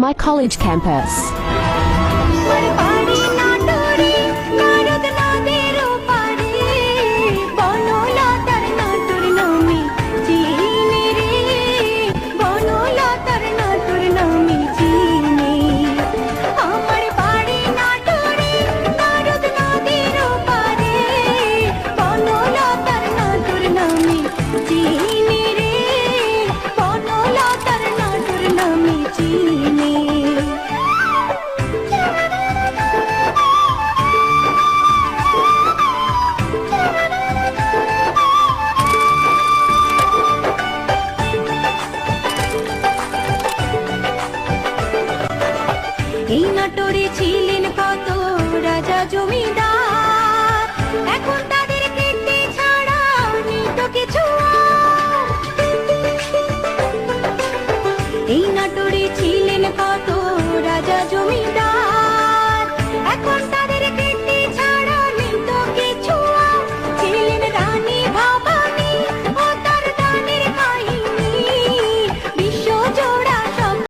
my college campus. এই নাটোরে ছিলেন কত রাজা জমিদার। এখন তাদের কীর্তি ছাড়া নিত কিছু এই ছিলেন কত